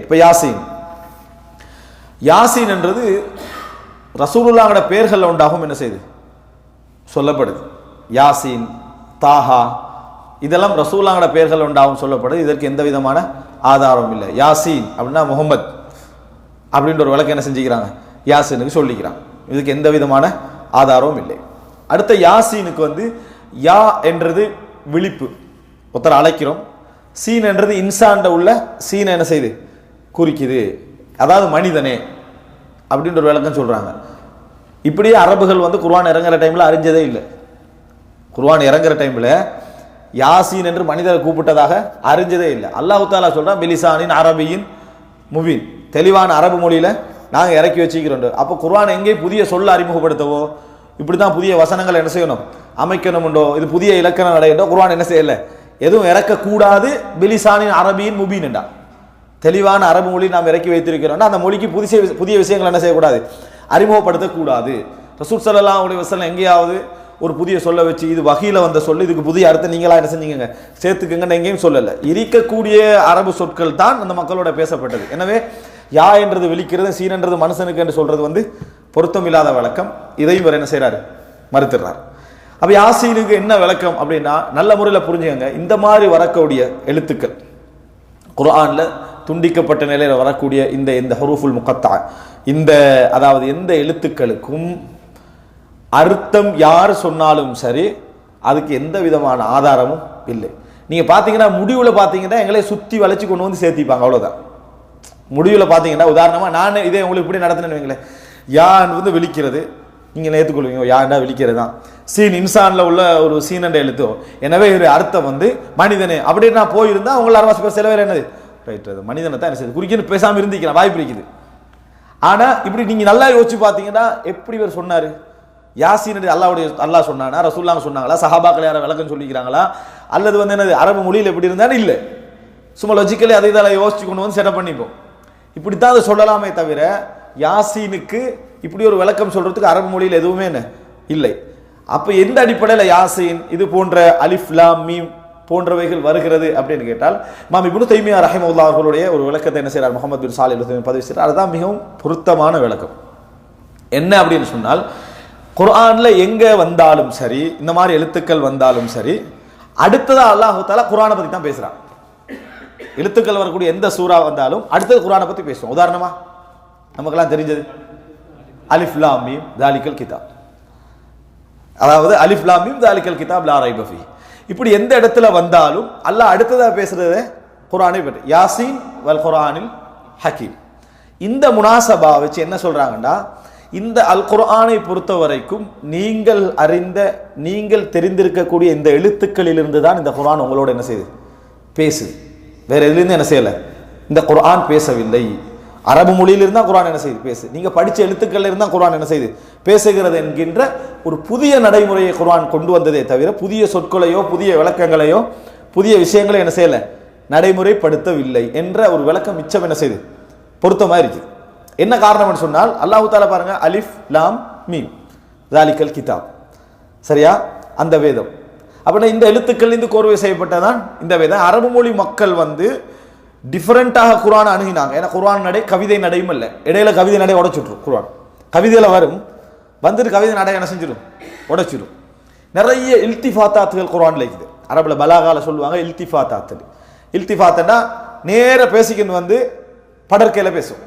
இப்போ யாசீன். யாசீன் என்றது ரசூலுல்லாங்கட பெயர்களில் உண்டாகும் என்ன செய்யுது சொல்லப்படுது. யாசீன் தாஹா இதெல்லாம் ரசூலாங்கட பெயர்கள் உண்டாகும் சொல்லப்படுது. இதற்கு எந்த விதமான ஆதாரமும் இல்லை. யாசீன் அப்படின்னா முகமது அப்படின்ற ஒரு விளக்கம் என்ன செஞ்சுக்கிறாங்க? யாசீனுக்கு சொல்லிக்கிறாங்க இதுக்கு எந்த விதமான ஆதாரமும் இல்லை. அடுத்த யாசீனுக்கு வந்து யா என்றது விழிப்பு. ஒருத்தர் அழைக்கிறோம். சீன் என்றது இன்சான்ட உள்ள சீனை என்ன செய்யுது குறிக்குது. அதாவது மனிதனே அப்படின்ற ஒரு விளக்கம் சொல்கிறாங்க இப்படியே அரபுகள் வந்து குர்வான் இறங்குற டைமில் அறிஞ்சதே இல்லை. குர்வான் இறங்குற டைமில் யாசீன் என்று மனிதரை கூப்பிட்டதாக அறிஞ்சதே இல்லை. அல்லாஹு தாலா சொல்கிறான் பிலிசானின் அரபியின் முவின். தெளிவான அரபு மொழியில் நாங்கள் இறக்கி வச்சுக்கிறோம் அப்போ குர்வான் எங்கே புதிய சொல்ல அறிமுகப்படுத்தவோ இப்படிதான் புதிய வசனங்களை என்ன செய்யணும்? அமைக்கணும்ண்டோ இது புதிய இலக்கண நடையண்டோ குர்வான் என்ன செய்யலை. எதுவும் இறக்கக்கூடாது பிலிசானின் அரபியின் முபீன்டா என்றா தெளிவான அரபு மொழி நாம் இறக்கி வைத்திருக்கிறோம்னா அந்த மொழிக்கு புதிய புதிய விஷயங்கள் என்ன செய்யக்கூடாது? அறிமுகப்படுத்தக்கூடாது. ரசூல் சல்லா உடைய வசனம் எங்கேயாவது ஒரு புதிய சொல்ல வச்சு இது வகையில் வந்த சொல்லு இதுக்கு புதிய அர்த்தம் நீங்களா என்ன செஞ்சீங்க சேர்த்துக்கங்கன்னு எங்கேயும் சொல்லலை. இருக்கக்கூடிய அரபு சொற்கள் தான் அந்த மக்களோட பேசப்பட்டது. எனவே யா என்றது விழிக்கிறது சீனன்றது மனுஷனுக்கு என்று சொல்றது வந்து பொருத்தமில்லாத விளக்கம் இதையும் இவர் என்ன செய்கிறாரு மறுத்துறார் அப்போ யாசீனுக்கு என்ன விளக்கம் அப்படின்னா நல்ல முறையில் புரிஞ்சுக்கங்க. இந்த மாதிரி வரக்கூடிய எழுத்துக்கள் குரானில் துண்டிக்கப்பட்ட நிலையில் வரக்கூடிய இந்த இந்த ஹரூஃபுல் முகத்தா இந்த அதாவது எந்த எழுத்துக்களுக்கும் அர்த்தம் யார் சொன்னாலும் சரி அதுக்கு எந்த விதமான ஆதாரமும் இல்லை. நீங்கள் பார்த்தீங்கன்னா முடிவில் பார்த்தீங்கன்னா எங்களை சுற்றி வளைச்சி கொண்டு வந்து சேர்த்திப்பாங்க அவ்வளோதான் முடிவில் பார்த்தீங்கன்னா உதாரணமாக நான் இதே உங்களுக்கு இப்படி நடத்தினேன்னு வைங்களேன். யான் வந்து விழிக்கிறது? நீங்கள் ஏற்றுக்கொள்வீங்க யாண்டா விழிக்கிறது தான் சீன் இன்சானில் உள்ள ஒரு சீன் என்ற எழுத்தோ. எனவே இது அர்த்தம் வந்து மனிதனே அப்படின்னு நான் போயிருந்தால் அவங்கள அரவாசி பேர் சில பேர் என்னது? ரைட் அது மனிதனை தான் என்ன செய்யுது? குறிக்கின்னு பேசாமல் இருந்திக்கலாம் வாய்ப்பு இருக்குது ஆனால் இப்படி நீங்கள் நல்லா யோசிச்சு பார்த்தீங்கன்னா எப்படி இவர் சொன்னார்? யாசீன் அல்லாவுடைய அல்லாஹ் சொன்னானா? ரசூல்லாங்க சொன்னாங்களா? சஹாபாக்கள் யாரை விளக்கம் சொல்லிக்கிறாங்களா? அல்லது வந்து என்னது? அரபு மொழியில் எப்படி இருந்தாலும் இல்லை. சும்மா லொஜிக்கலி அதை இதெல்லாம் யோசிச்சு கொண்டு வந்து செட்டப் பண்ணிப்போம். இப்படித்தான் அதை சொல்லலாமே தவிர யாசீனுக்கு இப்படி ஒரு விளக்கம் சொல்றதுக்கு அரபு மொழியில் எதுவுமே என்ன? இல்லை. அப்போ எந்த அடிப்படையில் யாசீன்? இது போன்ற அலிஃப்லாம் மீம் போன்றவைகள் வருகிறது அப்படின்னு கேட்டால் மாம் இப்னு தைமியா ரஹிமுல்லா அவர்களுடைய ஒரு விளக்கத்தை என்ன செய்கிறார் முகமது பின் சாலி பதிவு செய்கிறார். அதுதான் மிகவும் பொருத்தமான விளக்கம். என்ன அப்படின்னு சொன்னால் குரானில் எங்கே வந்தாலும் சரி இந்த மாதிரி எழுத்துக்கள் வந்தாலும் சரி அடுத்ததாக அல்லாஹு தாலா குரானை பற்றி தான் பேசுகிறான் எழுத்துக்கள் வரக்கூடிய எந்த சூறா வந்தாலும் அடுத்தது குரானை பற்றி பேசுவோம். உதாரணமா நமக்கெல்லாம் தெரிஞ்சது அலிஃப் தாலிக்கல் கிதாப். அதாவது அலிஃப் தாலிக்கல் கிதாப் லா ரைப இப்படி எந்த இடத்துல வந்தாலும் அல்லாஹ் அடுத்ததாக பேசுறது குரானை பற்றி யாசின் வல் குரானில் ஹக்கீம். இந்த முனாசபா வச்சு என்ன சொல்கிறாங்கன்னா இந்த அல் குர்ஆனை பொறுத்த வரைக்கும் நீங்கள் அறிந்த நீங்கள் தெரிந்திருக்கக்கூடிய இந்த எழுத்துக்களிலிருந்து தான் இந்த குரான் உங்களோட என்ன செய்யுது? பேசுது. வேற எதுலேருந்து என்ன செய்யலை? இந்த குரான் பேசவில்லை. அரபு மொழியில் இருந்தால் குரான் என்ன செய்யுது பேசு. நீங்கள் படித்த எழுத்துக்கள் இருந்தால் குரான் என்ன செய்யுது பேசுகிறது என்கின்ற ஒரு புதிய நடைமுறையை குர்ஆன் கொண்டு வந்ததே தவிர புதிய சொற்களையோ புதிய விளக்கங்களையோ புதிய விஷயங்களை என்ன செய்யலை? நடைமுறைப்படுத்தவில்லை என்ற ஒரு விளக்கம் மிச்சம் என்ன செய்யுது பொருத்தமாக இருக்குது. என்ன காரணம்னு சொன்னால் அல்லாஹு தாலா பாருங்கள் அலிஃப் லாம் மீம். ஜாலிக்கல் கிதாப். சரியா? அந்த வேதம். அப்படின்னா இந்த எழுத்துக்கள் இந்த கோர்வை செய்யப்பட்டதான் இந்த வேதம். அரபு மொழி மக்கள் வந்து டிஃப்ரெண்ட்டாக குரான் அணுகினாங்க. ஏன்னா குரான் நடை கவிதை நடையும் இல்லை. இடையில கவிதை நடை உடைச்சுட்ரும் குரான் கவிதையில் வரும். வந்துட்டு கவிதை நடை என்ன செஞ்சிடும் உடச்சிடும் நிறைய இல்திஃபாத்தாத்துகள் குர்ஆன்ல இருக்குது. அரபில் பலாகால சொல்லுவாங்க இல்திஃபாத்தாத்து இல்திஃபாத்துன்னா நேராக பேசிக்கின்னு வந்து படற்கையில் பேசும்.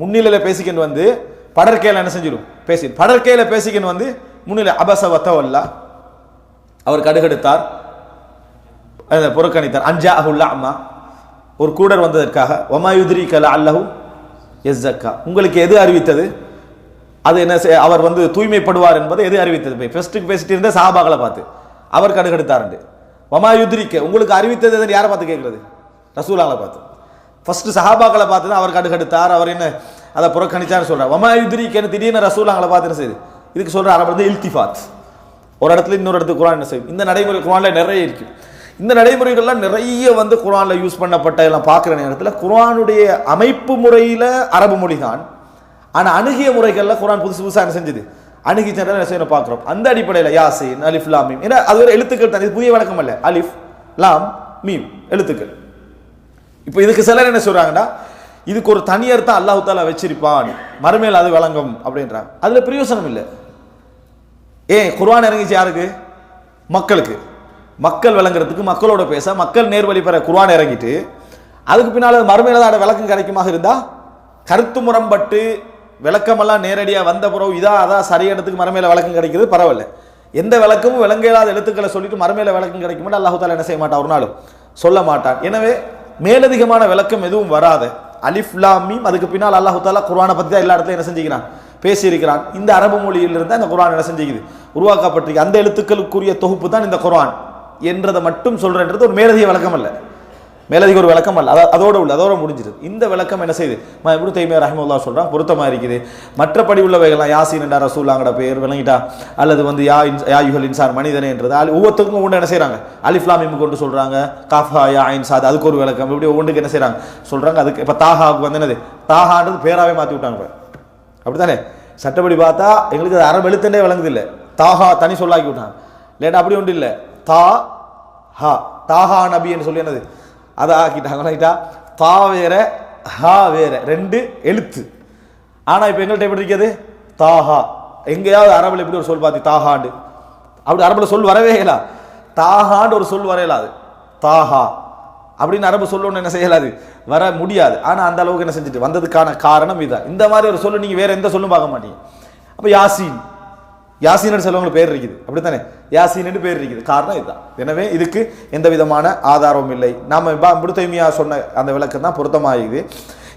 முன்னிலையில் பேசிக்கின்னு வந்து படற்கையில் என்ன செஞ்சிடும் பேசி படற்கையில் பேசிக்கின்னு வந்து முன்னிலை அபசவத்தவல்லா அவர் கடுகெடுத்தார். புறக்கணித்தார். அஞ்சா அஹுல்லா அம்மா. ஒரு கூடர் வந்ததற்காக ஒமாயுதிரி கல எஸ் ஜக்கா உங்களுக்கு எது அறிவித்தது? அது என்ன அவர் வந்து தூய்மைப்படுவார் என்பதை எது அறிவித்தது? போய் ஃபெஸ்ட்டுக்கு பேசிட்டு இருந்த சாபாக்களை பார்த்து. அவர் கடுகெடுத்தாருண்டு. ஒமாயுதிரிக்க உங்களுக்கு அறிவித்தது எதுன்னு யாரை பார்த்து கேட்குறது? ரசூலாங்களை பார்த்து. ஃபஸ்ட்டு சஹாபாக்களை பார்த்து தான் அவர் கடுகெடுத்தார் அவர் என்ன அதை புறக்கணிச்சார்னு சொல்கிறார் ஒமாயுதிரிக்கன்னு திடீர்னு ரசூலாங்களை பார்த்து என்ன செய்யுது இதுக்கு சொல்கிற அரபு வந்து இல்திஃபாத். ஒரு இடத்துல இன்னொரு இடத்துக்கு குரான் என்ன செய்யும்? இந்த நடைமுறை குரானில் நிறைய இருக்குது இந்த நடைமுறைகள்லாம் நிறைய வந்து குரானில் யூஸ் பண்ணப்பட்ட எல்லாம் பார்க்குற நேரத்தில் குரானுடைய அமைப்பு முறையில் அரபு மொழி தான் ஆனால் அணுகிய முறைகளில் குரான் புதுசு புதுசாக என்ன செஞ்சது? அணுகி சென்றால் என்ன செய்யணும் பார்க்குறோம். அந்த அடிப்படையில் யாசின் அலிஃப் லாம் மீம். ஏன்னா அது ஒரு எழுத்துக்கள் தான். இது புதிய வழக்கம் அல்ல. அலிஃப் லாம் மீம் எழுத்துக்கள். இப்போ இதுக்கு சிலர் என்ன சொல்கிறாங்கன்னா இதுக்கு ஒரு தனியர் தான் அல்லாஹு தாலா வச்சிருப்பான். மறுமையில் அது வழங்கும் அப்படின்றாங்க. அதில் பிரயோசனம் இல்லை. ஏன் குர்ஆன் இறங்கிச்சு யாருக்கு? மக்களுக்கு. மக்கள் விளங்குறதுக்கு மக்களோட பேச மக்கள் நேர்வழி பெற குர்வான் இறங்கிட்டு அதுக்கு பின்னால் மறுமையிலதான் விளக்கம் கிடைக்குமாக இருந்தா கருத்து முரம்பட்டு விளக்கமெல்லாம் நேரடியாக வந்த பிறகு இதாக அதான் சரியானதுக்கு மறுமையில விளக்கம் கிடைக்கிறது பரவாயில்ல. எந்த விளக்கமும் விளங்க இல்லாத எழுத்துக்களை சொல்லிட்டு மறுமையில விளக்கம் கிடைக்கும் அல்லாஹு என்ன செய்ய மாட்டான்? ஒரு நாளும் சொல்ல மாட்டான். எனவே மேலதிகமான விளக்கம் எதுவும் வராது அலிஃப் மீம் அதுக்கு பின்னால் அல்லாஹு தாலா குரானை பற்றி தான் எல்லா இடத்துலையும் என்ன செஞ்சுக்கிறான்? பேசியிருக்கிறான். இந்த அரபு மொழியிலிருந்து அந்த குரான் என்ன செஞ்சுக்குது? உருவாக்கப்பட்டிருக்கு. அந்த எழுத்துக்களுக்குரிய தொகுப்பு தான் இந்த குரான் என்றதை மட்டும் சொல்றேன்றது ஒரு மேலதிக விளக்கம் அல்ல மேலதிக ஒரு விளக்கம் அல்ல அத- அதோட உள்ள அதோட முடிஞ்சிருது. இந்த விளக்கம் என்ன செய்யுது? இப்படி இப்னு தைமியா ரஹ்மத்துல்லாஹ் சொல்றான் பொருத்தமா இருக்குது. மற்றபடி உள்ளவைகள்லாம் யாசின்டா என்றா ரசூலாங்கட பேர் விளங்கிட்டா அல்லது வந்து யா இன் யா யுகல் இன்சான் மனிதனேன்றது அலி- ஒவ்வொருத்தருக்கும் ஒன்று என்ன செய்கிறாங்க அலிஃப்லாமிம் கொண்டு சொல்றாங்க காஃபா யா ஐன் சாத் அதுக்கு ஒரு விளக்கம். இப்படி ஒவ்வொன்றுக்கு என்ன செய்கிறாங்க சொல்றாங்க அதுக்கு இப்போ தாஹாவுக்கு வந்து என்னது? தாஹான்றது பேராவே மாத்தி விட்டாங்க அப்படி அப்படித்தானே? சட்டப்படி பார்த்தா எங்களுக்கு அது அரபு எழுத்துட்டே விளங்குது இல்லை தாஹா தனி சொல்லாக்கி விட்டாங்க. லேட்டா அப்படி ஒன்றும் இல்லை. தா ஹா. தாஹா நபின்னு சொல்லி என்னது? அதை ஆக்கிட்டாங்க தா வேற ஹா வேற. ரெண்டு எழுத்து. ஆனா இப்போ எங்கள்கிட்ட எப்படி இருக்கிறது தாஹா. எங்கேயாவது அரபுல எப்படி ஒரு சொல் பார்த்து தாஹாண்டு. அப்படி அரபுல சொல் வரவே இயலா தாஹாண்டு ஒரு சொல் வரையலாது தாஹா. அப்படின்னு அரபு சொல்லணும்னு என்ன செய்யலாது வர முடியாது. ஆனா அந்த அளவுக்கு என்ன செஞ்சுட்டு வந்ததுக்கான காரணம் இதுதான் இந்த மாதிரி ஒரு சொல்லு நீங்க வேற எந்த சொல்லும் பார்க்க மாட்டீங்க. அப்ப யாசின். யாசீன் செல்வங்களுக்கு பேர் இருக்குது. அப்படித்தானே? யாசீன் பேர் இருக்குது. காரணம் இதுதான். எனவே இதுக்கு எந்த விதமான ஆதாரமும் இல்லை. நாம முடுத்தைமியா சொன்ன அந்த விளக்கம் தான் பொருத்தமாகுது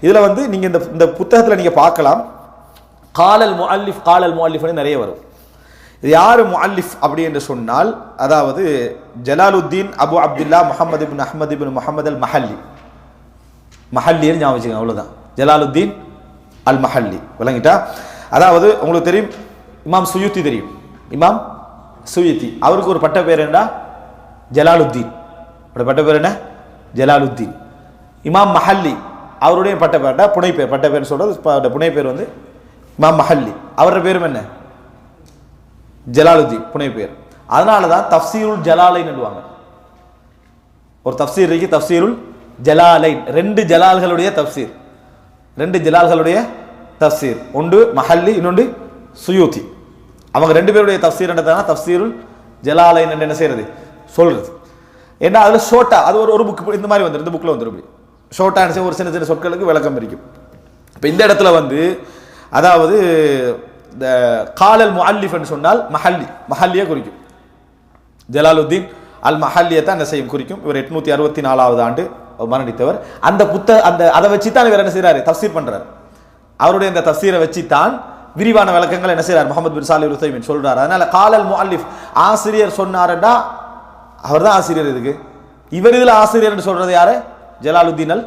இதில் வந்து நீங்கள் இந்த இந்த புத்தகத்தில் நீங்கள் பார்க்கலாம். காலல் முஅல்லிஃப் காலல் முஅல்லிஃப்னு நிறைய வரும். இது யார் முஅல்லிஃப் அப்படி என்று சொன்னால் அதாவது Jalaluddin Abu Abdullah Muhammad ibn Ahmad ibn Muhammad al Mahalli மஹல்லின்னு ஞாபகம் வச்சுக்கோங்க ஜலாலுத்தீன் அல் மஹல்லி விளங்கிட்டா? அதாவது உங்களுக்கு தெரியும் இமாம் சுயுத்தி தெரியும். இமாம் சுயுத்தி. அவருக்கு ஒரு பட்ட பேர் என்ன ஜலாலுத்தீன். அவருடைய பட்ட பேர் என்ன? ஜலாலுத்தீன். இமாம் மஹல்லி அவருடைய பட்ட பேர் புனை பேர். பட்ட பேர் சொல்கிறது ப- புனை பேர் வந்து இமாம் மஹல்லி. அவருடைய பேரும் என்ன? ஜலாலுத்தீன். புனை பேர். அதனால தான் தஃப்சீருல் ஜலாலைன்னு சொல்லுவாங்க. ஒரு தஃசீர் இருக்கு தஃப்சீருல் ஜலாலைன். ரெண்டு ஜலால்களுடைய தஃசீர் ரெண்டு ஜலால்களுடைய தஃசீர் ஒன்று மஹல்லி இன்னொன்று சுயூத்தி. அவங்க ரெண்டு பேருடைய தஃப்சீர் என்னதானா தஃப்சீருல் ஜலாலைன் என்று என்ன செய்யறது? சொல்றது. ஏன்னா அதில் ஷோட்டா அது ஒரு ஒரு புக் இந்த மாதிரி வந்துடும் இந்த புக்கில் வந்துடும் இப்படி. ஷோட்டா என்ன ஒரு சின்ன சின்ன சொற்களுக்கு விளக்கம் இருக்கும் இப்போ இந்த இடத்துல வந்து அதாவது இந்த காலல் முஹல்லிஃப்னு சொன்னால் மஹல்லி மஹல்லியை குறிக்கும். ஜலாலுத்தீன் அல் மஹல்லியை தான் என்ன செய்யும் குறிக்கும். இவர் எட்நூத்தி அறுபத்தி நாலாவது ஆண்டு மரணித்தவர். அந்த புத்த அந்த அதை வச்சு தான் இவர் என்ன செய்கிறாரு தஃசீர் பண்ணுறாரு அவருடைய அந்த தஃசீரை வச்சு தான் விரிவான விளக்கங்கள் என்ன செய்கிறார் முகமது பின் சாலி உத்தைமின் சொல்றாரு. அதனால காலல் முஅல்லிஃப் ஆசிரியர் சொன்னாருன்னா அவர் தான் ஆசிரியர் இதுக்கு. இவர் இதில் ஆசிரியர்னு சொல்றது யாரு? ஜலாலுத்தீன் அல்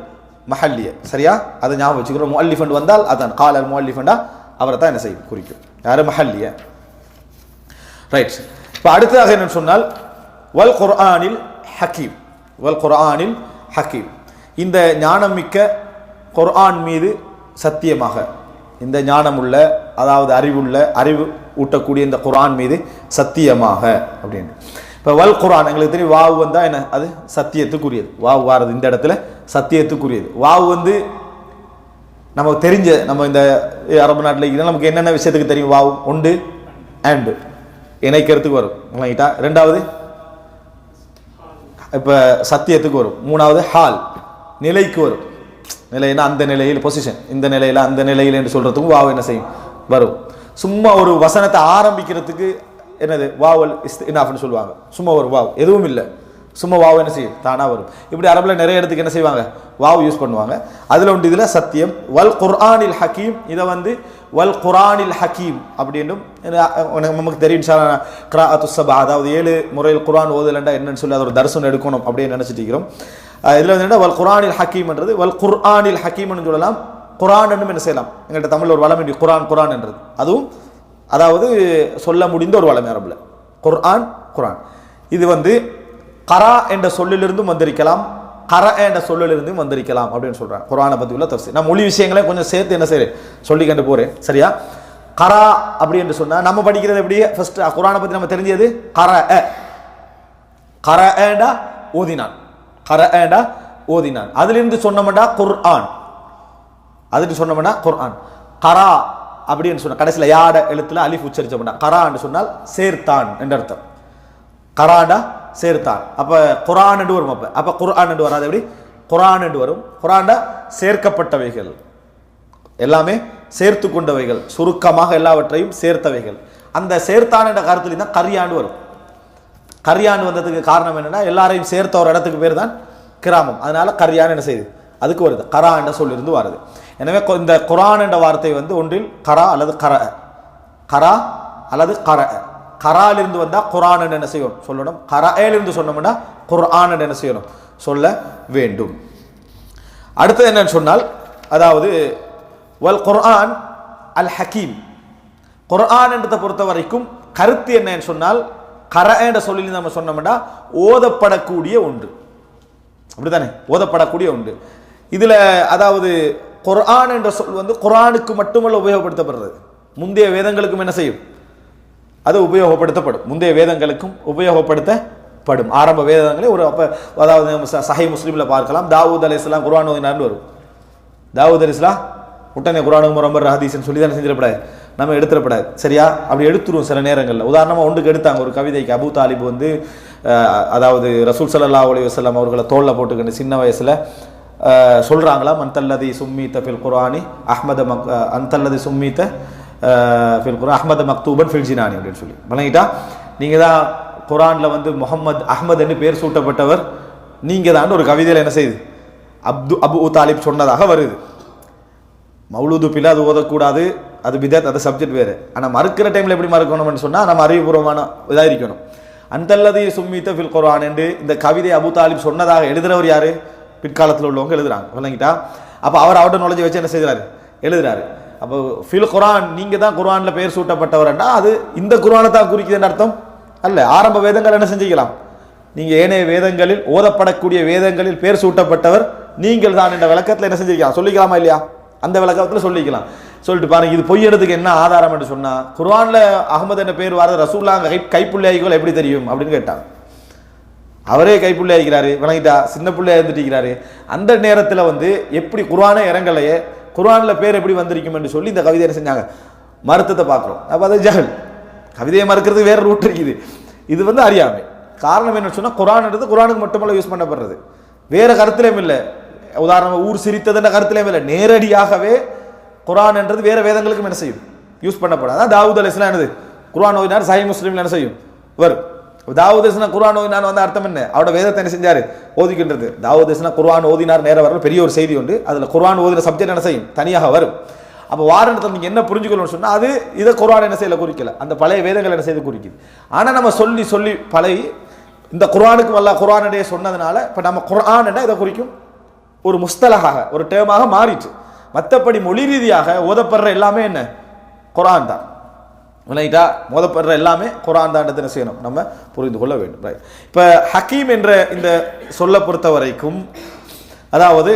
மஹல்லியர் சரியா? அதை ஞாபகம் வச்சுக்கிறோம். முல்லிஃபண்ட் வந்தால் அதான் காலல் முல்லிஃபண்டா அவரை தான் என்ன செய்யும்? குறிக்கும். யாரு? மஹல்லிய. ரைட் இப்போ அடுத்ததாக என்ன சொன்னால் வல் குர்ஆனில் ஹக்கீம் வல் குர்ஆனில் ஹக்கீம் இந்த ஞானம் மிக்க குர்ஆன் மீது சத்தியமாக இந்த ஞானமுள்ள அதாவது அறிவுள்ள அறிவு ஊட்டக்கூடிய இந்த குரான் மீது சத்தியமாக அப்படின்னு இப்போ வல் குரான் எங்களுக்கு தெரியும் வாவு வந்தால் என்ன? அது சத்தியத்துக்குரியது. வாவு வாரது இந்த இடத்துல சத்தியத்துக்குரியது. வாவு வந்து நமக்கு தெரிஞ்ச நம்ம இந்த அரபு நாட்டில் இருக்கிற நமக்கு என்னென்ன விஷயத்துக்கு தெரியும்? வாவு உண்டு அண்டு இணைக்கிறதுக்கு வரும். ரைட்டா? ரெண்டாவது இப்போ சத்தியத்துக்கு வரும். மூணாவது ஹால் நிலைக்கு வரும். நிலைன்னா அந்த நிலையில் பொசிஷன் இந்த நிலையில் அந்த நிலையில் என்று சொல்கிறதுக்கும் வாவ் என்ன செய்யும்? வரும். சும்மா ஒரு வசனத்தை ஆரம்பிக்கிறதுக்கு என்னது? வாவல் இஸ் இஸ்தினாஃப்னு சொல்லுவாங்க. சும்மா ஒரு வாவ். எதுவும் இல்லை. சும்மா வாவ் என்ன செய்யும்? தானாக வரும். இப்படி அரபில் நிறைய இடத்துக்கு என்ன செய்வாங்க? வாவ் யூஸ் பண்ணுவாங்க. அதில் ஒன்று இதில் சத்தியம். வல் குர்ஆனில் ஹக்கீம். இதை வந்து வல் குரானில் ஹக்கீம் அப்படின்னும் நமக்கு தெரியும் கிரா சபா அதாவது ஏழு முறையில் குர்ஆன் ஓதலண்டா என்னன்னு சொல்லி அதோட ஒரு தரிசனம் எடுக்கணும் அப்படின்னு நினச்சிட்டு இருக்கிறோம். அஹ், வந்து என்ன வல் குரானில் ஹக்கீம்ன்றது வல் குர்ஆனில் ஹக்கீம்னு சொல்லலாம். குர்ஆன் என்ன செய்யலாம்? எங்கள்கிட்ட தமிழில் ஒரு வளம் குரான் குரான் என்றது அதுவும் அதாவது சொல்ல முடிந்த ஒரு வளம் அரபில். குர்ஆன் குரான் இது வந்து கரா என்ற சொல்லிலிருந்தும் வந்திருக்கலாம் கர என்ற சொல்லிலிருந்தும் வந்திருக்கலாம் அப்படின்னு சொல்கிறேன் குரானை பத்தி உள்ள தப்சி நான் மொழி விஷயங்களை கொஞ்சம் சேர்த்து என்ன செய்றேன் சொல்லி கண்டு போறேன். சரியா? கரா அப்படி என்று சொன்னா நம்ம படிக்கிறது எப்படி ஃபர்ஸ்ட் குரானை பத்தி நம்ம தெரிஞ்சது கர கர ஓதினான். கர ஓதினான். அதிலிருந்து சொன்னோம்டா குர்ஆன். அதுக்கு சொன்னோம்னா குர்ஆன். கரா அப்படின்னு சொன்ன கடைசியில் யாட எழுத்துல அலிஃப் உச்சரிச்சோம்னா கரான்னு சொன்னால் சேர்த்தான் என்ற அர்த்தம். கராடா? சேர்த்தான். அப்போ குரான் என்று வரும் அப்போ. அப்போ குரான் என்று வராது எப்படி? குரான் என்று வரும். குரான்டா சேர்க்கப்பட்டவைகள். எல்லாமே சேர்த்து கொண்டவைகள். சுருக்கமாக எல்லாவற்றையும் சேர்த்தவைகள். அந்த சேர்த்தான் என்ற கருத்துல தான் கரியாண்டு வரும். கரியாண்டு வந்ததுக்கு காரணம் என்னென்னா எல்லாரையும் சேர்த்த ஒரு இடத்துக்கு பேர் தான் கிராமம். அதனால கரியான் என்ன செய்யுது அதுக்கு வருது. கரா என்ற சொல்லிருந்து வருது. எனவே கொ- இந்த குரான் என்ற வார்த்தை வந்து ஒன்றில் கரா அல்லது கர கரா அல்லது கர கராலிருந்து வந்தால் குரான் என்ன செய்யணும் சொல்லணும். கரையிலிருந்து சொன்னோம்னா குர்ஆன் என்ன செய்யணும்? சொல்ல வேண்டும். அடுத்தது என்னன்னு சொன்னால் அதாவது வல் குர்ஆன் அல் ஹக்கீம் குர்ஆன் என்றதை பொறுத்த வரைக்கும் கருத்து என்னன்னு சொன்னால் கர என்ற சொல்லில் நம்ம சொன்னோம்னா ஓதப்படக்கூடிய ஒன்று. அப்படிதானே ஓதப்படக்கூடிய ஒன்று. இதில் அதாவது குர்ஆன் என்ற சொல் வந்து குரானுக்கு மட்டுமல்ல உபயோகப்படுத்தப்படுறது. முந்தைய வேதங்களுக்கும் என்ன செய்யும்? அது உபயோகப்படுத்தப்படும். முந்தைய வேதங்களுக்கும் உபயோகப்படுத்தப்படும். ஆரம்ப வேதங்களே ஒரு அப்போ அதாவது சஹை முஸ்லீமில் பார்க்கலாம். தாவூத் அலி இஸ்லாம் குரான் ஓதினார்னு வரும். தாவூத் அலைஹிஸ்ஸலாம் உடனே குரானு முரம்பர் ஹதீஸ்னு சொல்லி தானே செஞ்சிடப்படாது. நம்ம எடுத்துடப்படாது. சரியா? அப்படி எடுத்துருவோம் சில நேரங்களில். உதாரணமாக ஒன்றுக்கு எடுத்தாங்க ஒரு கவிதைக்கு அபு தாலிப் வந்து அதாவது ரசூல் சல்லா அலி வஸல்லம் அவர்களை தோளில் போட்டுக்கிட்டு சின்ன வயசில் சொல்கிறாங்களா மந்தல்லதி சும்மீத்த பில் குரானி அஹ்மத மக் அந்தல்லதி சும்மீத்த ஃபில் குரான் அஹ்மத மக்தூபன் ஃபில் ஜினானி அப்படின்னு சொல்லி. வழங்கிட்டா நீங்கள் தான் குரானில் வந்து முகமது அஹ்மத் என்று பேர் சூட்டப்பட்டவர். நீங்கள் தான் ஒரு கவிதையில் என்ன செய்யுது? அப்து அபு தாலிப் சொன்னதாக வருது. மௌலூது பிள்ளை அது ஓதக்கூடாது அது பிதத் அது சப்ஜெக்ட் வேறு. ஆனால் மறுக்கிற டைமில் எப்படி மறுக்கணும்னு சொன்னால் நம்ம அறிவுபூர்வமான இதாக இருக்கணும். அந்தல்லது சும்மித்த ஃபில் குரான் என்று இந்த கவிதை அபு தாலிப் சொன்னதாக எழுதுறவர் யார்? பிற்காலத்தில் உள்ளவங்க எழுதுறாங்க. விளங்கிட்டா? அப்போ அவர் அவர்கிட்ட நுழைஞ்சு வச்சு என்ன செய்கிறாரு எழுதுறாரு. அப்போ ஃபில் குர்ஆன் நீங்கள் தான் குர்ஆனில் பெயர் சூட்டப்பட்டவர்னா அது இந்த குரானை தான் குறிக்குதுன்னு அர்த்தம்? அல்ல. ஆரம்ப வேதங்கள் என்ன செஞ்சுக்கலாம்? நீங்கள் ஏனைய வேதங்களில் ஓதப்படக்கூடிய வேதங்களில் பெயர் சூட்டப்பட்டவர் நீங்கள் தான் என்ற விளக்கத்தில் என்ன செஞ்சிருக்கலாம் சொல்லிக்கலாமா இல்லையா? அந்த விளக்கத்தில் சொல்லிக்கலாம். சொல்லிட்டு பாருங்க இது பொய்யறதுக்கு என்ன ஆதாரம் என்று சொன்னால் குர்வானில் அகமது என்ற பேர் வாரது ரசூல்லா கை கைப்புள்ளையாய்கள் எப்படி தெரியும் அப்படின்னு கேட்டாங்க. அவரே கைப்புள்ளியாகிக்கிறாரு விளங்கிட்டா சின்ன பிள்ளையா இருந்துட்டு அந்த நேரத்தில் வந்து எப்படி குர்ஆனே இறங்கலையே குரானில் பேர் எப்படி வந்திருக்கும் என்று சொல்லி இந்த கவிதையை செஞ்சாங்க. மருத்தத்தை பார்க்குறோம். அப்போ அது ஜஹல். கவிதையை மறுக்கிறது வேறு ரூட் இருக்குது. இது வந்து அறியாமை. காரணம் என்ன சொன்னால் குரான்ன்றது குரானுக்கு மட்டுமல்ல யூஸ் பண்ணப்படுறது. வேறு கருத்துலேயும் இல்லை. உதாரணம் ஊர் சிரித்ததுன்ற கருத்துலையும் இல்லை. நேரடியாகவே குரான்ன்றது என்றது வேதங்களுக்கும் என்ன செய்யும்? யூஸ் பண்ணப்படாது. அதான் தாவூத் அலைஹிஸ்ஸலாம் என்னது? குரான் ஓதினார் சஹீஹ் முஸ்லிம்ல என்ன செய்யும்? வரும். தாவூத் அலைஹிஸ்ஸலாம் குர்ஆன் ஓதினார் வந்து அர்த்தம் என்ன? அவரோட வேதத்தை என்ன செஞ்சாரு? ஓதிக்கின்றது. தாவூத் அலைஹிஸ்ஸலாம் குர்ஆன் ஓதினார் நேரம் வரல. பெரிய ஒரு செய்தி உண்டு. அதில் குர்ஆன் ஓதின சப்ஜெக்ட் என்ன செய்யும்? தனியாக வரும். அப்போ வாரணத்தை நீங்கள் என்ன புரிஞ்சுக்கணும்னு சொன்னால் அது இதை குரான் என்ன செய்யல குறிக்கல. அந்த பழைய வேதங்கள் என்ன செய்து குறிக்குது. ஆனால் நம்ம சொல்லி சொல்லி பழகி இந்த குர்ஆனுக்கு வல்ல குர்ஆனுடைய சொன்னதுனால இப்போ நம்ம குர்ஆன் இதை குறிக்கும்? ஒரு முஸ்தலகாக ஒரு டேமாக மாறிட்டு. மற்றபடி மொழி ரீதியாக ஓதப்படுற எல்லாமே என்ன? குரான் தான். விளையிட்டா மோதப்படுற எல்லாமே குரான் தாண்டத்தின என்ன செய்யணும். நம்ம புரிந்து கொள்ள வேண்டும். ரைட் இப்போ ஹக்கீம் என்ற இந்த சொல்லை பொறுத்த வரைக்கும் அதாவது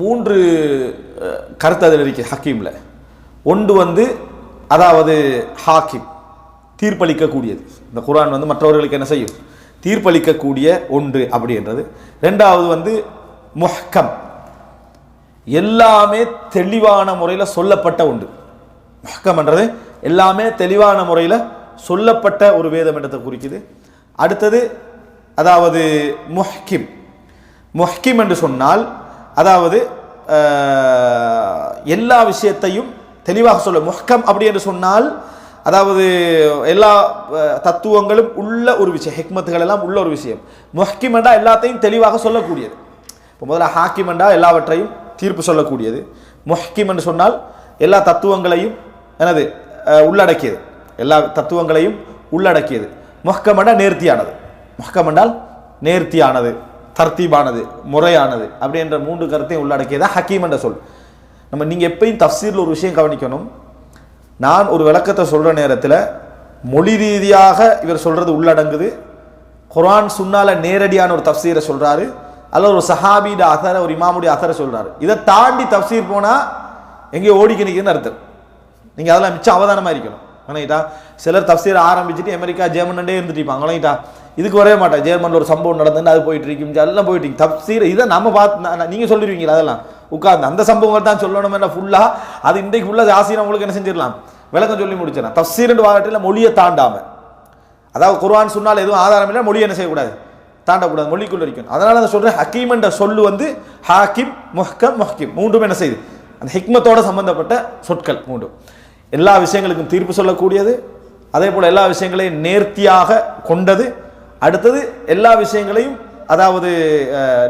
மூன்று கருத்து அதில் இருக்கு ஹக்கீமில். ஒன்று வந்து அதாவது ஹாக்கிம் தீர்ப்பளிக்கக்கூடியது. இந்த குரான் வந்து மற்றவர்களுக்கு என்ன செய்யும்? தீர்ப்பளிக்கக்கூடிய ஒன்று அப்படின்றது ரெண்டாவது வந்து முஹ்கம். எல்லாமே தெளிவான முறையில் சொல்லப்பட்ட ஒன்று. முஹ்கம்ன்றது எல்லாமே தெளிவான முறையில் சொல்லப்பட்ட ஒரு வேதம் இடத்தை குறிக்குது. அடுத்தது அதாவது முஹ்கிம். முஹ்கிம் என்று சொன்னால் அதாவது எல்லா விஷயத்தையும் தெளிவாக சொல்ல முஹ்கம் அப்படி என்று சொன்னால் அதாவது எல்லா தத்துவங்களும் உள்ள ஒரு விஷயம் ஹெக்மத்துகள் எல்லாம் உள்ள ஒரு விஷயம். முஹ்கிம் என்றால் எல்லாத்தையும் தெளிவாக சொல்லக்கூடியது. இப்போ முதல்ல ஹாக்கிம் என்றால் எல்லாவற்றையும் தீர்ப்பு சொல்லக்கூடியது. முஹ்கிம் என்று சொன்னால் எல்லா தத்துவங்களையும் எனது உள்ளடக்கியது. எல்லா தத்துவங்களையும் உள்ளடக்கியது. முஹ்கம் நேர்த்தியானது. முஹ்கம் நேர்த்தியானது தர்த்தீபானது முறையானது அப்படி என்ற மூன்று கருத்தையும் உள்ளடக்கியதா? ஹக்கீம் என்ற சொல். நம்ம நீங்கள் எப்பயும் தஃசீரில் ஒரு விஷயம் கவனிக்கணும். நான் ஒரு விளக்கத்தை சொல்கிற நேரத்தில் மொழி ரீதியாக இவர் சொல்கிறது உள்ளடங்குது. குரான் சுன்னால் நேரடியான ஒரு தஃசீரை சொல்கிறாரு அல்ல ஒரு சஹாபியோட அசரை ஒரு இமாமுடைய அசரை சொல்கிறாரு இதை தாண்டி தஃசீர் போனால் எங்கேயோ ஓடிக்கணிக்குன்னு அர்த்தம். நீங்கள் அதெல்லாம் மிச்சம் அவதானமாக இருக்கணும். வணங்கிட்டா சிலர் தப்சீர் ஆரம்பிச்சுட்டு அமெரிக்கா ஜெர்மன்டே இருந்துட்டு இருப்பாங்க. வணங்கிட்டா இதுக்கு வரவே மாட்டேன் ஜெர்மனில் ஒரு சம்பவம் நடந்துன்னு அது போயிட்டு இருக்கும் எல்லாம் போயிட்டு இருக்கு. தப்சீர் இதை நம்ம பார்த்து நீங்கள் சொல்லிடுவீங்களா அதெல்லாம்? உட்கார்ந்து. அந்த சம்பவங்கள் தான் சொல்லணும் என்ன ஃபுல்லாக அது இன்றைக்கு ஃபுல்லாக ஜாசினா உங்களுக்கு என்ன செஞ்சிடலாம்? விளக்கம் சொல்லி முடிச்சிடலாம். தஃசீர்னு வாகட்டில் மொழியை தாண்டாமல் அதாவது குர்ஆன் சொன்னால் எதுவும் ஆதாரம் இல்லை மொழியை என்ன செய்யக்கூடாது? தாண்டக்கூடாது. மொழிக்குள்ள இருக்கணும். அதனால நான் சொல்கிறேன் ஹக்கீம் என்ற சொல்லு வந்து ஹாக்கிம் முஹ்கம் முஹ்கிம். மூன்றும் என்ன செய்யுது? அந்த ஹிக்மத்தோட சம்பந்தப்பட்ட சொற்கள் மூன்றும் எல்லா விஷயங்களுக்கும் தீர்ப்பு சொல்லக்கூடியது. அதே போல் எல்லா விஷயங்களையும் நேர்த்தியாக கொண்டது. அடுத்தது எல்லா விஷயங்களையும் அதாவது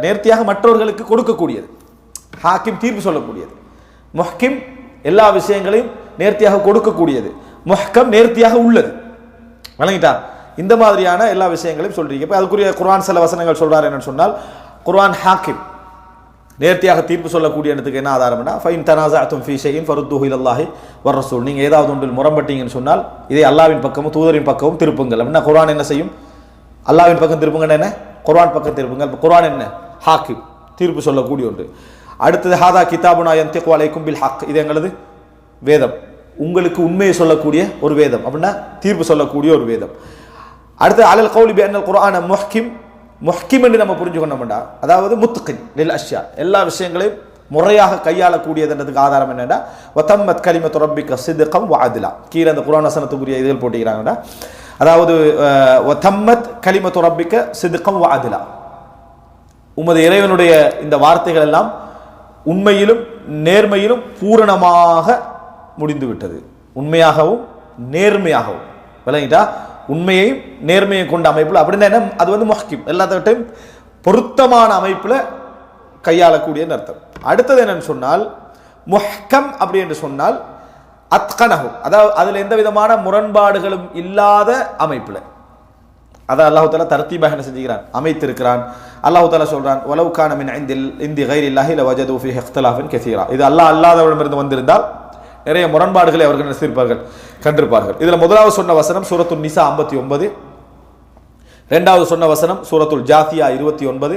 நேர்த்தியாக மற்றவர்களுக்கு கொடுக்கக்கூடியது. ஹாக்கிம் தீர்ப்பு சொல்லக்கூடியது. முஹ்கிம் எல்லா விஷயங்களையும் நேர்த்தியாக கொடுக்கக்கூடியது. முஹ்கம் நேர்த்தியாக உள்ளது. வழங்கிட்டா இந்த மாதிரியான எல்லா விஷயங்களையும் சொல்றீங்க. இப்போ அதுக்குரிய குர்ஆன் சில வசனங்கள் சொல்றாரு என்னன்னு சொன்னால் குர்ஆன் ஹாக்கிம். நேர்த்தியாக தீர்ப்பு சொல்லக்கூடிய இடத்துக்கு என்ன ஆதாரம்னா ஃபைன் தனாசாத்தும் ஃபீ ஷைஇன் ஃபருத்துஹு இல்லாஹி வர் ரசூல். நீங்கள் ஏதாவது ஒன்றில் முரம்பட்டீங்கன்னு சொன்னால் இதை அல்லாவின் பக்கமும் தூதரின் பக்கமும் திருப்புங்கள். அப்படின்னா குரான் என்ன செய்யும்? அல்லாவின் பக்கம் திருப்புங்கன்னு என்ன? குரான் பக்கம் திருப்புங்கள். குரான் என்ன? ஹாக்கிம் தீர்ப்பு சொல்லக்கூடிய ஒன்று. அடுத்தது ஹாதா கிதாபுனா என் திக்வாலை கும்பில் ஹக். இது எங்களது வேதம். உங்களுக்கு உண்மையை சொல்லக்கூடிய ஒரு வேதம். அப்படின்னா தீர்ப்பு சொல்லக்கூடிய ஒரு வேதம். அடுத்து அலல் கௌலி பி அன்னல் குர்ஆன முஹ்கிம் முஹ்கிம் என்று நம்ம புரிஞ்சுக்கணும்டா. அதாவது முத்துக்கின் லில் அஷ்யா. எல்லா விஷயங்களையும் முறையாக கையாளக்கூடியதுன்றதுக்கு ஆதாரம் என்னென்னா வத்தம்மத் கலிமத்து துரம்பிக்க சிதுக்கம் வாதிலா கீழே அந்த குர்ஆன் வசனத்துக்குரிய இதில் போட்டிக்கிறாங்கடா அதாவது அஹ், வத்தம்மத் துரம்பிக்க ரப்பிக்க சிதுக்கம் வாதிலா உமது இறைவனுடைய இந்த வார்த்தைகள் எல்லாம் உண்மையிலும் நேர்மையிலும் பூரணமாக முடிந்து விட்டது உண்மையாகவும் நேர்மையாகவும். விளங்கிட்டா? உண்மையையும் நேர்மையும் கொண்ட அமைப்பில். அப்படின்னா என்ன? அது வந்து முஹ்கிம் எல்லாத்தையும் பொருத்தமான அமைப்பில் கையாளக்கூடியன்னு அர்த்தம். அடுத்தது என்னன்னு சொன்னால் முஹ்கம் அப்படி என்று சொன்னால் அத்கனஹு. அதாவது அதில் எந்த விதமான முரண்பாடுகளும் இல்லாத அமைப்பில். அதை அல்லாஹு தாலா தர்த்தீபாக என்ன செஞ்சுக்கிறான்? அமைத்திருக்கிறான். அல்லாஹு தாலா சொல்றான் மின் ஐந்தில் இந்தி கைர் இல்லாஹி வஜது ஃபி இஹ்திலாஃபின் கசீரா. இது அல்லாஹ் அல்லாதவரிடமிருந்து வந்திருந்தால் நிறைய முரண்பாடுகளை அவர்கள் நினைச்சிருப்பார்கள் கண்டிருப்பார்கள். இதில் முதலாவது சொன்ன வசனம் சூரத்துல் நிசா ஐம்பத்தி ஒன்பது. ரெண்டாவது சொன்ன வசனம் சூரத்துல் ஜாத்தியா இருபத்தி ஒன்பது.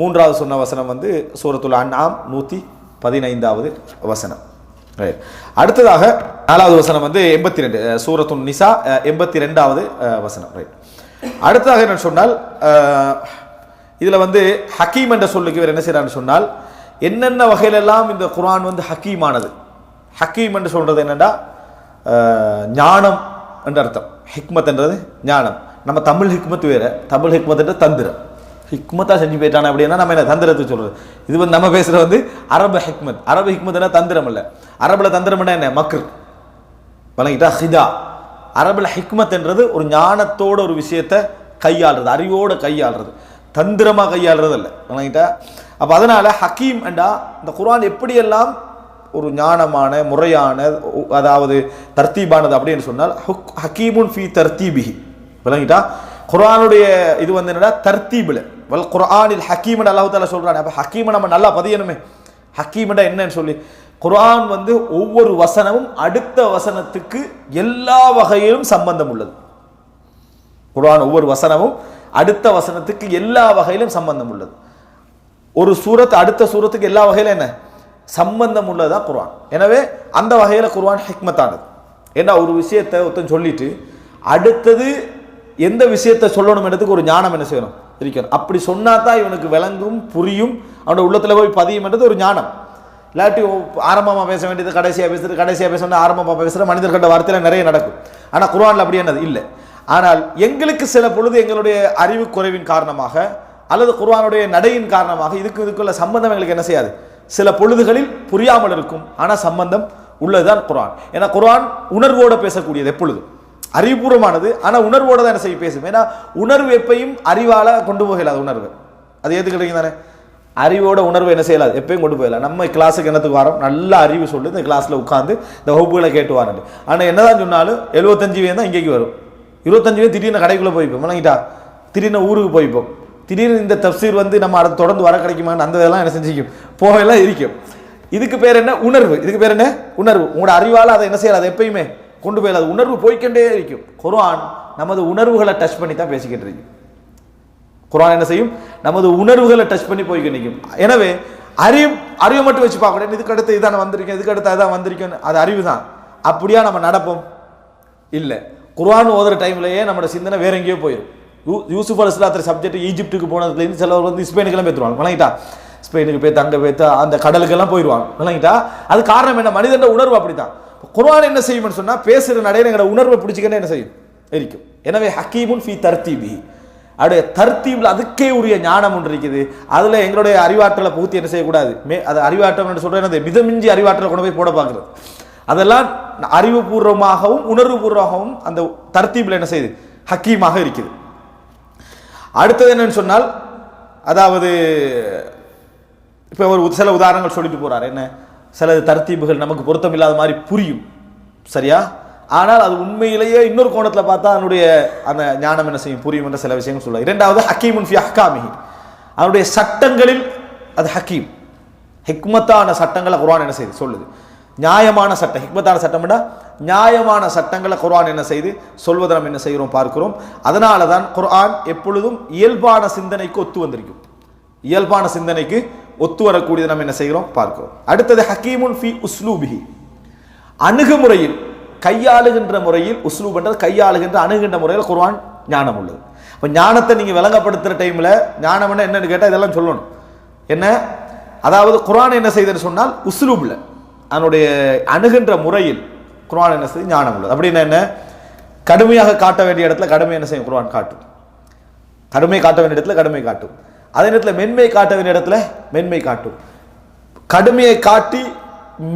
மூன்றாவது சொன்ன வசனம் வந்து சூரத்துல் அண்ணாம் நூற்றி பதினைந்தாவது வசனம். அடுத்ததாக நாலாவது வசனம் வந்து எண்பத்தி ரெண்டு சூரத்துல் நிசா எண்பத்தி ரெண்டாவது வசனம். ரைட். அடுத்ததாக என்ன சொன்னால் இதில் வந்து ஹக்கீம் என்ற சொல்லுக்கு இவர் என்ன செய்கிறான்னு சொன்னால் என்னென்ன வகையிலெல்லாம் இந்த குரான் வந்து ஹக்கீமானது ஹக்கீம் என்று சொல்கிறது என்னென்னா ஞானம் என்ற அர்த்தம். ஹிக்மத்துன்றது ஞானம். நம்ம தமிழ் ஹிக்மத் வேறு. தமிழ் ஹிக்மத்ன்ற தந்திரம். ஹிக்மத்தாக செஞ்சு போயிட்டான அப்படின்னா நம்ம என்ன தந்திரத்தை சொல்கிறது இது வந்து நம்ம பேசுகிற வந்து அரபு ஹிக்மத். அரபு ஹிக்மத்னா தந்திரம் இல்லை. அரபில் தந்திரம்னா என்ன? மக்ரு. வழங்கிட்டா ஹிதா. அரபில் ஹிக்மத்ன்றது ஒரு ஞானத்தோட ஒரு விஷயத்தை கையாளுறது அறிவோடு கையாளுறது. தந்திரமாக கையாளுறது இல்லை வழங்கிட்டா. அப்போ அதனால் ஹக்கீம் என்றா இந்த குரான் எப்படியெல்லாம் ஒரு ஞானமான முறையான அதாவது தர்த்தீபானது அப்படின்னு சொன்னால் ஹுக்- ஹக்கீமுன் ஃபி தர்த்தீபிஹி. விளங்கிட்டா? குரானுடைய இது வந்து என்னடா தர்த்தீபில். வல் குரானில் ஹக்கீமன் அல்லாஹ் தாலா சொல்றானே. ஹக்கீமை நம்ம நல்லா பதியணுமே. ஹக்கீமடா என்னன்னு சொல்லி. குரான் வந்து ஒவ்வொரு வசனமும் அடுத்த வசனத்துக்கு எல்லா வகையிலும் சம்பந்தம் உள்ளது. குரான் ஒவ்வொரு வசனமும் அடுத்த வசனத்துக்கு எல்லா வகையிலும் சம்பந்தம் உள்ளது. ஒரு சூரத் அடுத்த சூரத்துக்கு எல்லா வகையிலும் என்ன? சம்பந்தம் உள்ளதாக குர்வான் எனவே அந்த வகையில் குர்வான் ஹிக்மத்தானது. ஏன்னா ஒரு விஷயத்தை ஒருத்தன் சொல்லிட்டு அடுத்தது எந்த விஷயத்தை சொல்லணும்ன்றதுக்கு ஒரு ஞானம் என்ன செய்யணும்? இருக்கணும். அப்படி சொன்னா தான் இவனுக்கு விளங்கும் புரியும். அவனோட உள்ளத்தில் போய் பதியும்ன்றது ஒரு ஞானம். இல்லாட்டி ஆரம்பமாக பேச வேண்டியது கடைசியாக பேசுறது கடைசியாக பேசணும் ஆரம்பமாக பேசுற மனிதர் வார்த்தையில் நிறைய நடக்கும். ஆனால் குர்வானில் அப்படி என்னது? இல்லை. ஆனால் எங்களுக்கு சில பொழுது எங்களுடைய அறிவு குறைவின் காரணமாக அல்லது குர்வானுடைய நடையின் காரணமாக இதுக்கு இதுக்குள்ள சம்பந்தம் எங்களுக்கு என்ன செய்யாது? சில பொழுதுகளில் புரியாமல் இருக்கும். ஆனால் சம்பந்தம் உள்ளதுதான் குரான் ஏன்னா குரான் உணர்வோடு பேசக்கூடியது எப்பொழுதும் அறிவுபூர்வமானது. ஆனால் உணர்வோடு தான் என்ன செய்ய பேசும். ஏன்னா உணர்வு எப்பையும் அறிவால் கொண்டு போகலாது உணர்வு. அது ஏத்துக்கிட்டீங்க தானே? அறிவோட உணர்வு என்ன செய்யலாது எப்பயும் கொண்டு போயிடலாம் நம்ம கிளாஸுக்கு என்னத்துக்கு வரோம்? நல்ல அறிவு சொல்லி. இந்த கிளாஸில் உட்காந்து இந்த வகுப்புகளை கேட்டு வரோம் ஆனால் என்னதான் சொன்னாலும் எழுபத்தஞ்சு பேர் தான் இங்கேக்கு வரும். இருபத்தஞ்சு பேர் திடீர்னு கடைக்குள்ளே போய்ப்போம். விளங்கிட்டா? திடீர்னு ஊருக்கு போய்ப்போம். திடீர்னு இந்த தப்சீர் வந்து நம்ம அதை தொடர்ந்து வர கிடைக்குமான்னு அந்த இதெல்லாம் என்ன செஞ்சிக்கும்? போகலாம் இருக்கும். இதுக்கு பேர் என்ன? உணர்வு. இதுக்கு பேர் என்ன? உணர்வு. உங்களோட அறிவால் அதை என்ன செய்யலாம் அதை எப்பயுமே கொண்டு போயிடலாம் அது உணர்வு போய்கொண்டே இருக்கும். குரான் நமது உணர்வுகளை டச் பண்ணி தான் பேசிக்கிட்டு இருக்கு. குரான் என்ன செய்யும்? நமது உணர்வுகளை டச் பண்ணி போய்கிட்டு நிற்கும். எனவே அறிவு அறிவை மட்டும் வச்சு பார்க்க இதுக்கு அடுத்து இதான வந்திருக்கேன்? இதுக்கு அடுத்து அதான் வந்திருக்கேன் அது அறிவு தான். அப்படியா நம்ம நடப்போம்? இல்லை. குர்ஆன் ஓதுற டைம்லயே நம்மளோட சிந்தனை வேற எங்கேயோ போயிடும் யூ யூசுப் அல் இஸ்லாத்திர சப்ஜெக்ட் ஈஜிப்டுக்கு போனதுலேருந்து சிலவர் வந்து ஸ்பெயினுக்கெல்லாம் பேத்துருவாங்க. விளங்கிட்டா? ஸ்பெயினுக்கு போய் தங்க போய்த்து அந்த கடலுக்கெல்லாம் போயிடுவாங்க விளங்கிட்டா? அது காரணம் என்ன? மனிதன் உணர்வு அப்படித்தான். குர்ஆன் என்ன செய்யும்னு சொன்னால் பேசுகிற நடையில எங்களோட உணர்வை பிடிச்சிக்கன்னு என்ன செய்யும்? இருக்கும் எனவே ஹக்கீமுன் ஃபி தர்த்தீபி. அப்படியே தர்த்தீபில் அதுக்கே உரிய ஞானம் ஒன்று இருக்குது. அதில் எங்களுடைய அறிவாற்றலை புகுத்தி என்ன செய்யக்கூடாது? மே அது அறிவாற்றல் சொல்கிறேன் அந்த மிதமிஞ்சி அறிவாற்றலை கொண்டு போய் போட பார்க்குறது. அதெல்லாம் அறிவுபூர்வமாகவும் உணர்வுபூர்வமாகவும் அந்த தர்த்தீபில் என்ன செய்யுது? ஹக்கீமாக இருக்குது. அடுத்தது என்னன்னு சொன்னால் அதாவது இப்போ ஒரு சில உதாரணங்கள் சொல்லிட்டு போகிறார் என்ன? சில தர்த்தீபுகள் நமக்கு பொருத்தம் இல்லாத மாதிரி புரியும். சரியா? ஆனால் அது உண்மையிலேயே இன்னொரு கோணத்தில் பார்த்தா அதனுடைய அந்த ஞானம் என்ன செய்யும்? புரியும் என்ற சில விஷயங்கள் சொல்ல இரண்டாவது ஹக்கீமுன் ஃபி அஹ்காமிஹி. அவனுடைய சட்டங்களில் அது ஹக்கீம். ஹிக்மத்தான சட்டங்களை குரான் என்ன செய்யுது சொல்லுது. நியாயமான சட்டம். ஹிக்மத்தான சட்டம்னா நியாயமான சட்டங்களை குர்ஆன் என்ன செய்து சொல்வதை நம்ம என்ன செய்கிறோம் பார்க்கிறோம். அதனால தான் குர்ஆன் எப்பொழுதும் இயல்பான சிந்தனைக்கு ஒத்து வந்திருக்கும். இயல்பான சிந்தனைக்கு ஒத்து வரக்கூடியதை நம்ம என்ன செய்கிறோம் பார்க்கிறோம். அடுத்தது ஹக்கீமுன் ஃபி உஸ்லூபிஹி. அணுகுமுறையில் கையாளுகின்ற முறையில் உஸ்லூப் என்றது கையாளுகின்ற அணுகின்ற முறையில் குர்ஆன் ஞானம் உள்ளது. இப்போ ஞானத்தை நீங்கள் விளங்கப்படுத்துகிற டைமில் ஞானம்னா என்னன்னு கேட்டால் இதெல்லாம் சொல்லணும். என்ன? அதாவது குர்ஆன் என்ன செய்தன்னு சொன்னால் உஸ்லூபில் அதனுடைய அணுகின்ற முறையில் குர்ஆன் என்ன செய்யும்? ஞானம் உள்ளது. அப்படின்னா என்ன கடுமையாக காட்ட வேண்டிய இடத்துல கடுமை என்ன செய்யும்? குர்ஆன் காட்டும். கடுமை காட்ட வேண்டிய இடத்துல கடுமை காட்டும். அதே நேரத்தில் மென்மை காட்ட வேண்டிய இடத்துல மென்மை காட்டும். கடுமையை காட்டி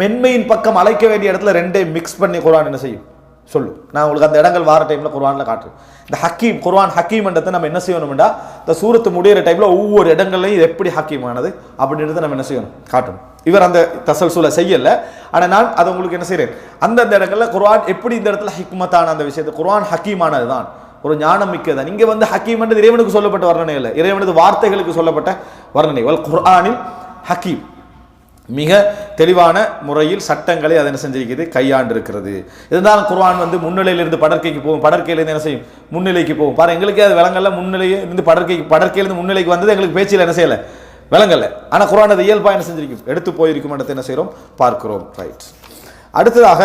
மென்மையின் பக்கம் அழைக்க வேண்டிய இடத்துல ரெண்டையும் மிக்ஸ் பண்ணி குர்ஆன் என்ன செய்யும்? சொல்லு. நான் உங்களுக்கு அந்த இடங்கள் வார டைமில் குர்வானில் காட்டுறேன். இந்த ஹக்கீம் குர்வான் ஹக்கீம்ன்றதை நம்ம என்ன செய்யணும்டா? இந்த சூரத்து முடிகிற டைமில் ஒவ்வொரு இடங்கள்லையும் இது எப்படி ஹக்கீமானது? அப்படின்றத நம்ம என்ன செய்யணும்? காட்டணும். இவர் அந்த தசல்சூலை செய்யலை. ஆனால் நான் அதை உங்களுக்கு என்ன செய்கிறேன் அந்தந்த இடங்களில் குர்ஆன் எப்படி இந்த இடத்துல ஹிக்மத்தான அந்த விஷயத்தை குர்ஆன் ஹக்கீமானது தான் ஒரு ஞானம் மிக்கதான் இங்கே வந்து ஹக்கீம்ன்றது இறைவனுக்கு சொல்லப்பட்ட வர்ணனை இல்லை இறைவனது வார்த்தைகளுக்கு சொல்லப்பட்ட வர்ணனை. வல் குர்ஆனில் ஹக்கீம். மிக தெளிவான முறையில் சட்டங்களை அதை என்ன செஞ்சிருக்கிறது கையாண்டு இருக்கிறது இருந்தாலும் குர்ஆன் வந்து முன்னிலையிலிருந்து படற்கைக்கு போகும். படற்கையிலேருந்து என்ன செய்யும்? முன்னிலைக்கு போகும். பாரு எங்களுக்கே அது விலங்கல்ல முன்னிலையே இருந்து படற்கைக்கு படற்கையிலேருந்து முன்னிலைக்கு வந்தது எங்களுக்கு பேச்சில் என்ன செய்யலை? விலங்கல்ல. ஆனால் குரான் அது இயல்பாக என்ன செஞ்சிருக்கும்? எடுத்து போயிருக்கும் இடத்தை என்ன செய்கிறோம் பார்க்கிறோம். ரைட் அடுத்ததாக